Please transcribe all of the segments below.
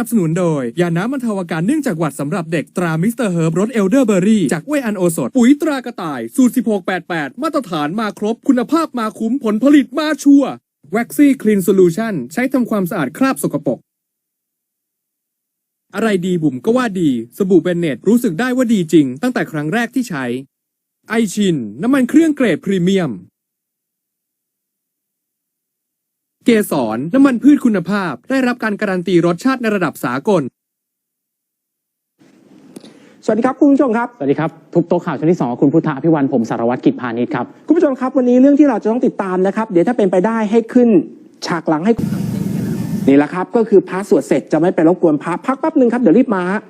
นับสนุนโดย ยาน้ำบรรเทาอาการเนื่องจากหวัดสำหรับเด็กตรามิสเตอร์เฮิร์บรสเอลเดอร์เบอรี่จากเวยอันโอสดปุ๋ยตรากระต่าย สูตร 1688 มาตรฐานมาครบ คุณภาพมาคุ้มผลผลิตมาชัวร์ว็กซี่คลีนโซลูชันใช้ทำความสะอาดคราบสกปรกอะไรดีบุ๋มก็ว่าดี สบู่เบนเนตรู้สึกได้ว่าดีจริง ตั้งแต่ครั้งแรกที่ใช้ ไอชิน น้ำมันเครื่องเกรดพรีเมียม เกสร น้ำมันพืชคุณภาพ ได้รับการการันตีรสชาติในระดับสากล สวัสดีครับคุณผู้ชมครับ สวัสดีครับทุบโต๊ะข่าวช่วงที่สองกับคุณพุทธอภิวันผมสารวัตรกิจพาณิชย์ครับ คุณผู้ชมครับวันนี้เรื่องที่เราจะต้องติดตามนะครับ เดี๋ยวถ้าเป็นไปได้ให้ขึ้นฉากหลังให้นี่แหละครับ ก็คือพระสวดเสร็จจะไม่ไปรบกวนพระพักแป๊บหนึ่งครับเดี๋ยวรีบมาฮะ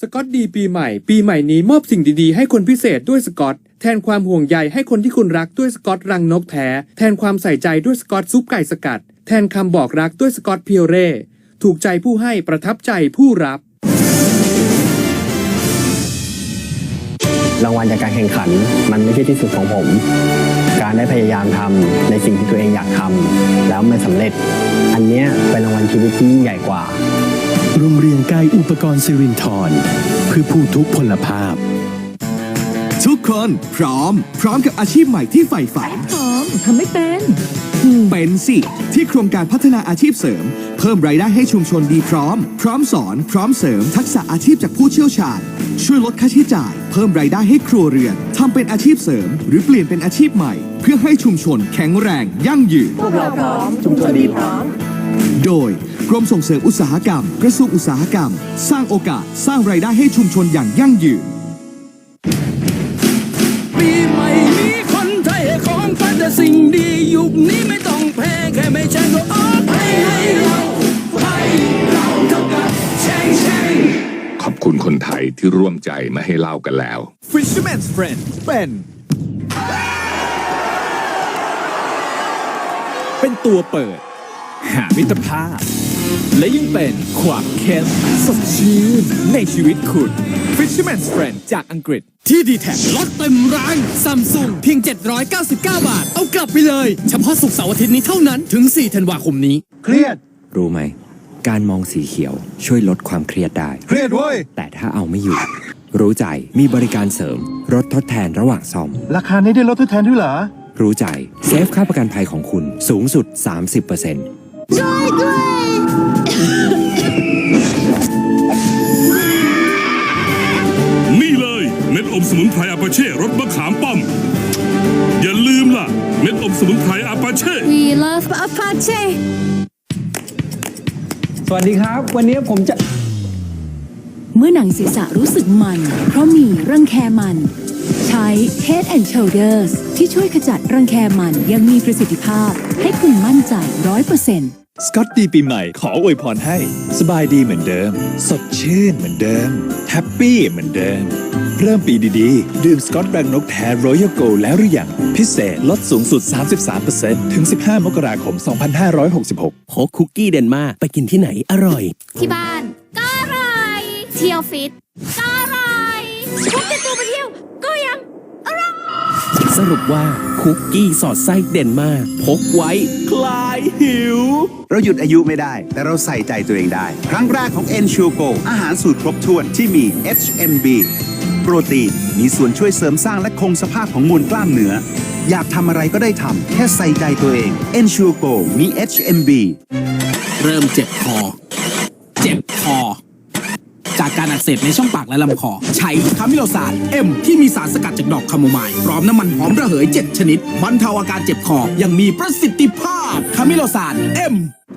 สกอตดีปีใหม่ ปีใหม่นี้มอบสิ่งดีๆ ให้คนพิเศษด้วยสกอต แทนความห่วงใยให้คนที่คุณรักด้วยสกอตรังนกแท้ แทนความใส่ใจด้วยสกอตซุปไก่สกัด แทนคำบอกรักด้วยสกอตเพียวเร่ ถูกใจผู้ให้ประทับใจผู้รับ รางวัลจากการแข่งขัน มันไม่ใช่ที่สุดของผม การได้พยายามทำในสิ่งที่ตัวเองอยากทำแล้วไม่สำเร็จ อันเนี้ยเป็นรางวัลชีวิตที่ยิ่งใหญ่กว่า โรงเรียนกายอุปกรณ์สิรินทรเพื่อผู้ทุกพลภาพ ทุกคนพร้อม พร้อมกับอาชีพใหม่ที่ใฝ่ฝัน พร้อมทำไม่เป็น เป็นสิ ที่โครงการพัฒนาอาชีพเสริม เพิ่มรายได้ให้ชุมชนดีพร้อม พร้อมสอน พร้อมเสริม ทักษะอาชีพจากผู้เชี่ยวชาญ ช่วยลดค่าใช้จ่าย เพิ่มรายได้ให้ครัวเรือนทำเป็นอาชีพเสริม หรือเปลี่ยนเป็นอาชีพใหม่ เพื่อให้ชุมชนแข็งแรง ยั่งยืน พวกเราพร้อม ชุมชนดีพร้อม โดยกรมส่งเสริมอุตสาหกรรม กระทรวงอุตสาหกรรม สร้างโอกาสสร้างรายได้ให้ชุมชนอย่างยั่งยืน แต่สิ่งดียุคนี้ไม่ต้องแพ้แค่ไม่ใช่ก็โอ้ให้ให้เราให้เราเท่ากับแช่งแช่งขอบคุณคนไทยที่ร่วมใจมาให้เล่ากันแล้ว Fisherman's Friend เป็นเป็นตัวเปิด หามิตรภาพ และยังเป็นความเข้มสดชื่นในชีวิตคุณ Fisherman's Friend จากอังกฤษ ที่ดีแท็ลดเต็มร้านซัมซุงเพียง 799 บาท เอากลับไปเลย เฉพาะสุกร์เสาร์อาทิตย์นี้เท่านั้นถึง 4 ธันวาคมนี้ เครียด รู้ไหม การมองสีเขียวช่วยลดความเครียดได้ เครียดเว้ย แต่ถ้าเอาไม่อยู่ รู้ใจมีบริการเสริมลดทดแทนระหว่างซ่อม ราคานี้ได้ลดทดแทนด้วยเหรอ รู้ใจเซฟค่าประกันภัยของคุณสูงสุด 30% นี่เลยเม็ดอมสมุนไพรอาปาเช่รสมะขามป้อม อย่าลืมล่ะ เม็ดอมสมุนไพรอาปาเช่ We love Apache สวัสดีครับ วันนี้ผมจะ เมื่อหนังศีรษะรู้สึกมัน เพราะมีรังแคมัน ใช้ Head and Shoulders ที่ช่วยขจัดรังแคมันอยังมีประสิทธิภาพ ให้คุณมั่นใจร้อยเปอร์เซ็นต์ สกอตดีปีใหม่ขออวยพรให้ สบายดีเหมือนเดิม สดชื่นเหมือนเดิม แฮปปี้เหมือนเดิม เริ่มปีดีๆ ดื่มสกอตแบงนกแท้รอยัลโกแล้วหรือยัง พิเศษลดสูงสุด 33%ถึง 15 มกราคม 2566พกคุกกี้เดนมาร์กไปกินที่ไหนอร่อย ที่บ้าน ก็อร่อย เที่ยวฟิต ก็อร่อยพกติดตัวไปเที่ยว ก็ยังอร่อย สรุปว่าคุกกี้สอดไส้เด่นมาก พกไว้ คลายหิว เราหยุดอายุไม่ได้ แต่เราใส่ใจตัวเองได้ ครั้งแรกของ e n s u r e Go อาหารสูตรครบถ้วนที่มี HMB โปรตีน มีส่วนช่วยเสริมสร้างและคงสภาพของมวลกล้ามเนื้อ อยากทำอะไรก็ได้ทำแค่ใส่ใจตัวเอง e n s u r e Go มี HMB เริ่มเจ็บคอเจ็บคอจา กการอักเสบในช่องปากและลำคอ ใช้คามิโลซานเอ็มที่มีสารสกัดจากดอกคาโมไมล์พร้อมน้ำมันหอมระเหย 7 ชนิดบรรเทาอาการเจ็บคออย่างมีประสิทธิภาพคามิโลซานเอ็ม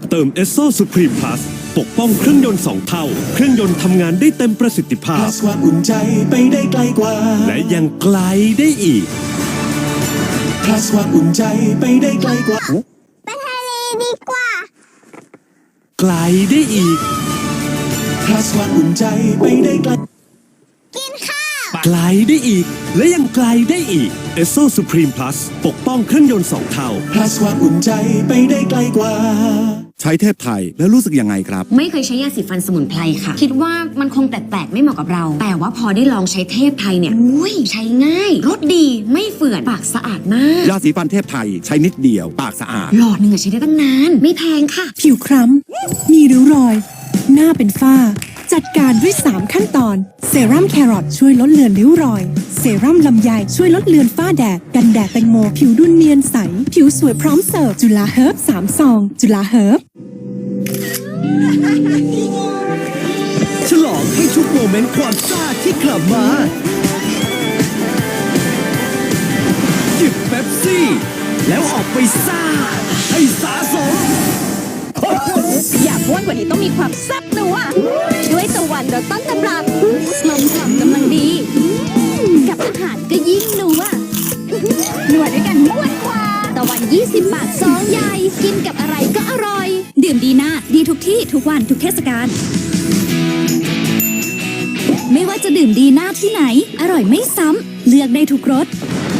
เติมเอสโซสุพรีมพลัสปกป้องเครื่องยนต์ 2 เท่า เครื่องยนต์ทำงานได้เต็มประสิทธิภาพความอุ่นใจไปได้ไกลกว่า และยังไกลได้อีก plus ความอุ่นใจไปได้ไกลกว่าไกลได้อีก plus ความอุ่นใจไปได้ไกลไกลได้อีก และยังไกลได้อีกเอสโซสุพรีมพลัสปกป้องเครื่องยนต์2เท่า plus ความอุ่นใจไปได้ไกลกว่า ใช้เทพไทยแล้วรู้สึกยังไงครับ ไม่เคยใช้ยาสีฟันสมุนไพรค่ะ คิดว่ามันคงแปลกๆไม่เหมาะกับเรา แต่ว่าพอได้ลองใช้เทพไทยเนี่ยอุ้ยใช้ง่ายรสดีไม่เฝื่อนปากสะอาดมากยาสีฟันเทพไทยใช้นิดเดียว ปากสะอาดหลอดหนึ่งอะใช้ได้ตั้งนาน ไม่แพงค่ะ ผิวคล้ำมีริ้วรอย หน้า จัดการด้วย 3 ขั้นตอน เซรั่มแครอทช่วยลดเลือนริ้วรอย เซรั่มลำไยช่วยลดเลือนฝ้าแดด กันแดดแตงโมผิวดุนเนียนใส ผิวสวยพร้อมเสิร์ฟ จุฬาเฮิร์บ3ซอง จุฬาเฮิร์บฉลองให้ทุกโมเมนต์ความซ่าที่กลับมาหยิบเป๊ปซี่ แล้วออกไปซ่า ให้สะสม อ้วนกว่านี้ต้องมีความแซ่บนัวด้วยตะวันเรสต้นตำรับกลมกล่อมกำลังดี กับอาหารก็ยิ่งนัวนัวด้วยกันม้วนกว่าตะวัน 20 บาทซองใหญ่กินกับอะไรก็อร่อย ดื่มดีนะดีทุกที่ทุกวันทุกเทศกาลไม่ว่าจะดื่มดีหน้าที่ไหน อร่อยไม่ซ้ำ เลือกได้ทุกรส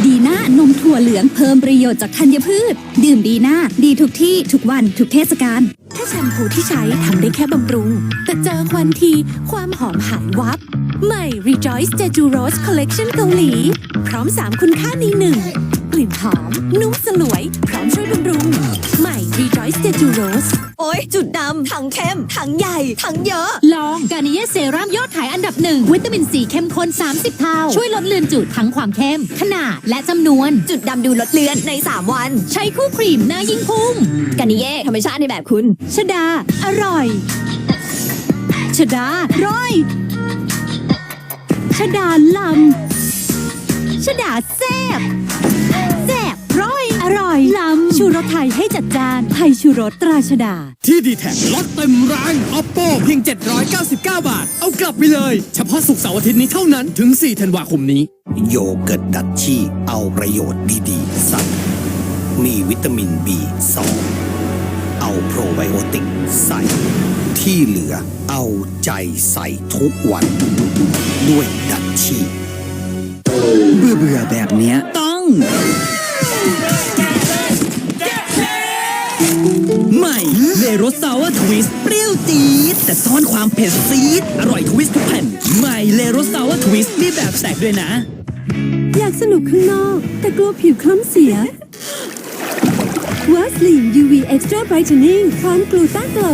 ดีหน้านมถั่วเหลืองเพิ่มประโยชน์จากธัญพืช ดื่มดีหน้าดีทุกที่ทุกวันทุกเทศกาล ถ้าแชมพูที่ใช้ทำได้แค่บำรุง แต่เจอควันทีความหอมหายวับ ใหม่ Rejoice Jeju Rose Collection เกาหลี พร้อม 3 คุณค่าในหนึ่งกลิ่นหอม นุ่มสลวย พร้อมช่วยบำรุง ใหม่ Rejoice Jeju Rose โอ๊ย จุดดำทั้งเข้มทั้งใหญ่ทั้งเยอะ ลองกานิเยเซรั่มยอดขายอันดับหนึ่งวิตามินซีเข้มข้น 30 เท่า ช่วยลดเลือนจุดทั้งความเข้ม ขนาดและจำนวน จุดดำดูลดเลือนใน 3 วัน ใช้คู่ครีมหน้ายิ่งพุ่งกานิเย่ธรรมชาติในแบบคุณ ชดา อร่อย ชดาร้อย ชดาลำชดาแซบ จัดจานไทยชูรสตราชดา ที่ดีแท็ลดเต็มแรง oppo เพียง 799 บาท เอากลับไปเลย เฉพาะสุกร์เสาร์อาทิตย์นี้เท่านั้นถึง 4 ธันวาคมนี้ โยเกิร์ตดัชชี่เอาประโยชน์ดีๆใส่มีวิตามิน B2 เอาโปรไบโอติกใส่ ที่เหลือเอาใจใส่ทุกวัน ด้วยดัชชี่เบื่อเบื่อๆแบบเนี้ยต้อง แต่ซ่อนความเผ็ดซีด อร่อยทวิสทุกแผ่น ใหม่เลรสซาวทวิสมีแบบแสกด้วยนะ อยากสนุกข้างนอก แต่กลัวผิวคล้ำเสีย w a s l i n UV Extra Brightening พร้อมกลูต้าโกล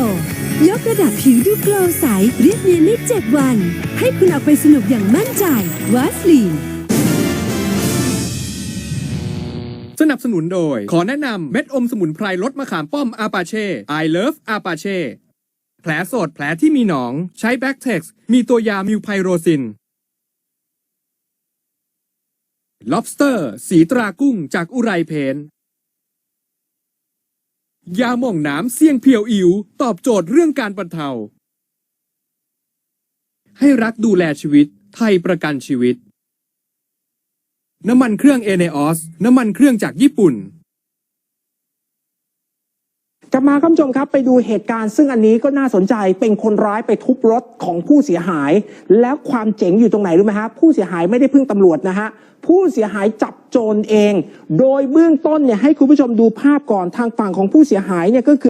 ยกระดับผิวดูโกลว์ใส เรียบเนียนใน7วัน ให้คุณออกไปสนุกอย่างมั่นใจ w a s l i n สนับสนุนโดย ขอแนะนำเม็ดอมสมุนไพรลดมะขามป้อมอาปาเช่ I love อาปาเช่แผลสดแผลที่มีหนอง ใช้แบ็กเท็กซ์มีตัวยามิวไพโรซิน lobster สีตรากุ้งจากอุไรเพน ยาหม่องน้ำเสี่ยงเพียวอิว ตอบโจทย์เรื่องการบรรเทา ให้รักดูแลชีวิต ไทยประกันชีวิต น้ำมันเครื่องเอเนออส น้ำมันเครื่องจากญี่ปุ่น ลับมาคุณผู้ชมครับไปดูเหตุการณ์ซึ่งอันนี้ก็น่าสนใจเป็นคนร้ายไปทุบรถของผู้เสียหาย แล้วความเจ๋งอยู่ตรงไหนรู้ไหมฮะผู้เสียหายไม่ได้พึ่งตำรวจนะฮะผู้เสียหายจับโจรเอง โดยเบื้องต้นเนี่ยให้คุณผู้ชมดูภาพก่อนทางฝั่งของผู้เสียหายเนี่ยก็คือ